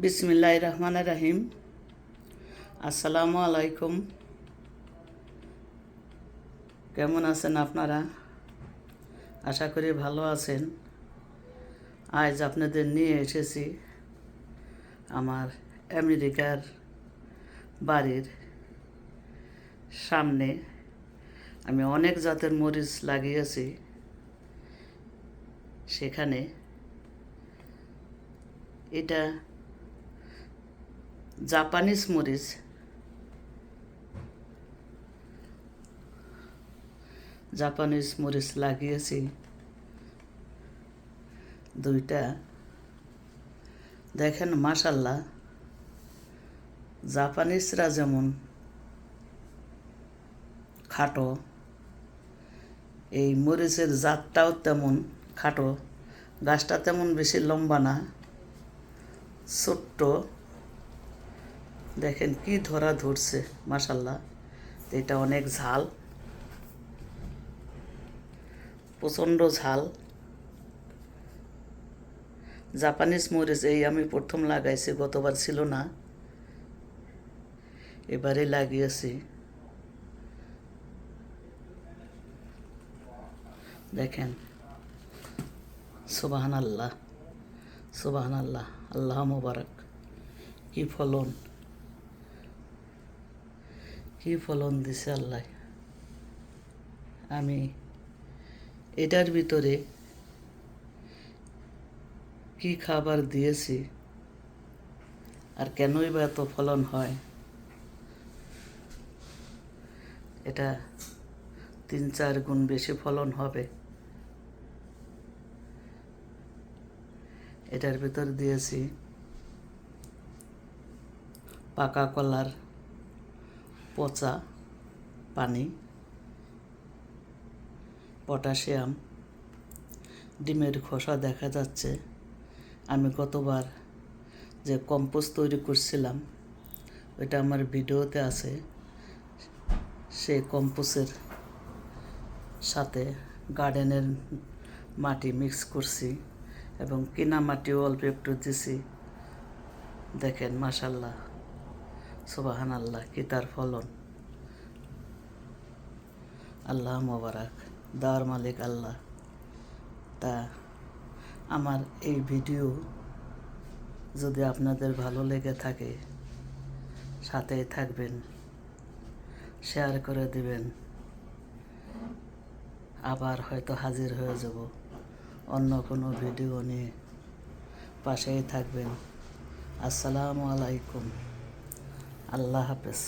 বিসমিল্লাহ রহমান রাহিম আসসালামু আলাইকুম কেমন আছেন আপনারা? আশা করি ভালো আছেন। আজ আপনাদের নিয়ে এসেছি আমার আমেরিকার বাড়ির সামনে। আমি অনেক জাতের মরিচ লাগিয়েছি সেখানে। এটা জাপানিজ মরিচ। জাপানিজ মরিচ লাগিয়েছি। দুইটা। দেখেন মাশাল্লাহ জাপানিজরা যেমন খাটো, এই মরিচের জাতটাও তেমন খাটো, গাছটা তেমন বেশি লম্বা না, ছোট্ট। দেখেন কি ধরা ধরছে মাসাল্লাহ এটা অনেক ঝাল। প্রচণ্ড ঝাল। জাপানিজ মরিচ এই আমি প্রথম লাগাইছি, গতবার ছিল না। এবারে লাগিয়েছি। দেখেন। সুবাহান আল্লাহ সুবাহান আল্লাহ আল্লাহ মোবারক। কি ফলন। কি ফলন দিছে আল্লাহ? আমি এটার ভিতরে কি খাবার দিয়েছি আর কেনই বা এত ফলন হয়? এটা তিন চার গুণ বেশি ফলন হবে। এটার ভিতর দিয়েছি পাকা কলার পচা পানি, পটাশিয়াম, ডিমের খোসা দেখা যাচ্ছে। আমি গতবার যে কম্পোস্ট তৈরি করছিলাম, ওইটা আমার ভিডিওতে আছে। সেই কম্পোস্টের সাথে গার্ডেনের মাটি মিক্স করছি এবং কিনা মাটিও অল্প একটু দিছি। দেখেন, মাশাল্লাহ। সুবাহান আল্লাহ কি তার ফলন? আল্লাহ মোবারক, দাওয়ার মালিক আল্লাহ। তা আমার এই ভিডিও যদি আপনাদের ভালো লেগে থাকে, সাথেই থাকবেন, শেয়ার করে দিবেন। আবার হয়তো হাজির হয়ে যাব, অন্য কোনো ভিডিও নিয়ে। পাশেই থাকবেন। আসসালামু আলাইকুম। আল্লাহ হাফেজ।